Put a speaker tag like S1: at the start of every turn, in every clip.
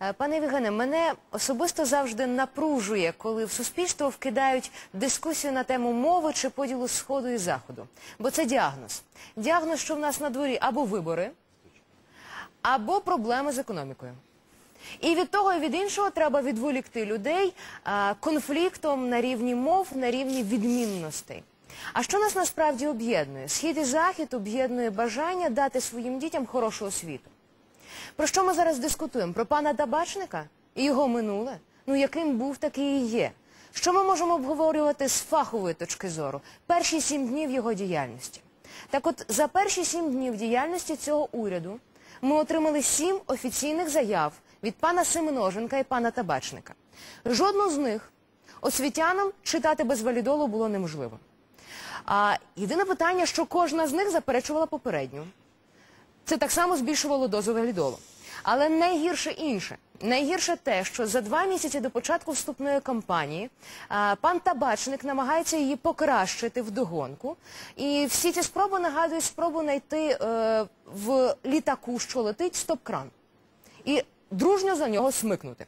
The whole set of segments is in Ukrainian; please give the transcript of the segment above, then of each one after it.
S1: Е, Пане Євгене, мене особисто завжди напружує, коли в суспільство вкидають дискусію на тему мови чи поділу сходу і заходу. Бо це діагноз. Діагноз, що в нас на дворі або вибори, або проблеми з економікою. І від того і від іншого треба відволікти людей а, конфліктом на рівні мов, на рівні відмінностей. А що нас насправді об'єднує? Схід і захід об'єднує бажання дати своїм дітям хорошу освіту. Про що ми зараз дискутуємо? Про пана Табачника і його минуле? Ну, яким був, такий і є. Що ми можемо обговорювати з фахової точки зору? Перші сім днів його діяльності. Так от, за перші сім днів діяльності цього уряду ми отримали сім офіційних заяв від пана Семеноженка і пана Табачника. Жодну з них освітянам читати без валідолу було неможливо. А єдине питання, що кожна з них заперечувала попередню. Це так само збільшувало дозу валідолу. Але найгірше інше. Найгірше те, що за два місяці до початку вступної кампанії пан Табачник намагається її покращити вдогонку. І всі ці спроби нагадують спробу знайти е, в літаку, що летить, стоп-кран. І дружньо за нього смикнути.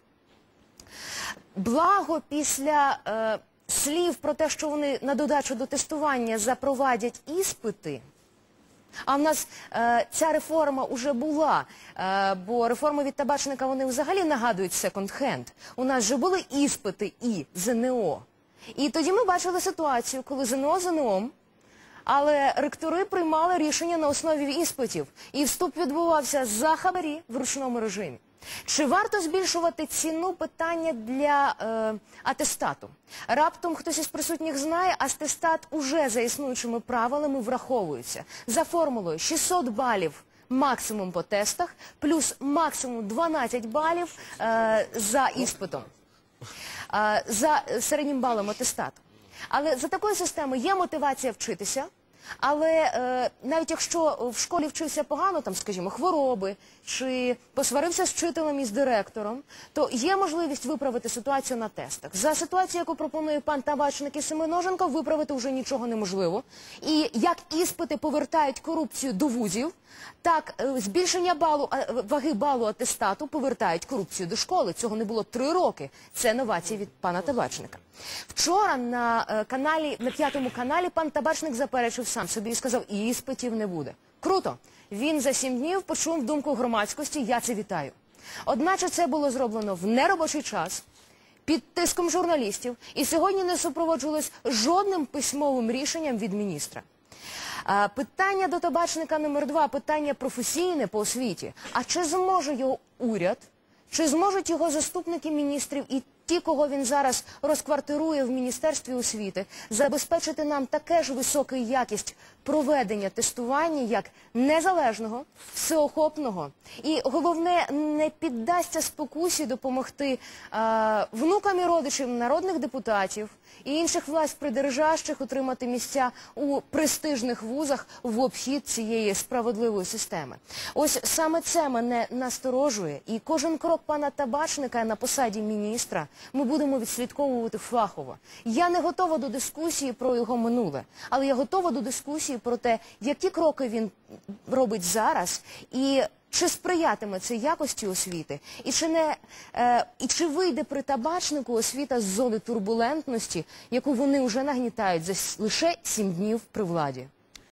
S1: Благо після е, слів про те, що вони на додачу до тестування запровадять іспити. А в нас е, ця реформа вже була, е, бо реформи від табачника вони взагалі нагадують секонд-хенд. У нас вже були іспити і ЗНО. І тоді ми бачили ситуацію, коли ЗНО ЗНОм, але ректори приймали рішення на основі іспитів. І вступ відбувався за хабарі в ручному режимі. Чи варто збільшувати ціну питання для е, атестату? Раптом хтось із присутніх знає, атестат уже за існуючими правилами враховується. За формулою 600 балів максимум по тестах, плюс максимум 12 балів е, за іспитом, е, за середнім балом атестату. Але за такою системою є мотивація вчитися. Але е, навіть якщо в школі вчився погано, там, скажімо, хвороби, чи посварився з вчителем і з директором, то є можливість виправити ситуацію на тестах. За ситуацію, яку пропонує пан Табачник і Семеноженко, виправити вже нічого неможливо. І як іспити повертають корупцію до вузів, так е, збільшення балу, ваги балу атестату повертають корупцію до школи. Цього не було три роки. Це новації від пана Табачника. Вчора на е, каналі, на п'ятому каналі пан Табачник заперечив сам собі і сказав, іспитів не буде. Круто. Він за сім днів почув думку громадськості, я це вітаю. Одначе це було зроблено в неробочий час, під тиском журналістів, і сьогодні не супроводжувалось жодним письмовим рішенням від міністра. А, Питання до табачника номер два, питання професійне по освіті. А чи зможе його уряд, чи зможуть його заступники міністрів і ті, кого він зараз розквартирує в Міністерстві освіти, забезпечити нам таке ж високу якість проведення тестування, як незалежного, всеохопного і головне не піддасться спокусі допомогти а, внукам і родичам народних депутатів і інших власть придержащих отримати місця у престижних вузах в обхід цієї справедливої системи. Ось саме це мене насторожує, і кожен крок пана Табачника на посаді міністра ми будемо відслідковувати фахово. Я не готова до дискусії про його минуле, але я готова до дискусії про те, які кроки він робить зараз і чи сприятиме це якості освіти, і чи не е, і чи вийде при табачнику освіта з зони турбулентності, яку вони вже нагнітають за лише сім днів при владі?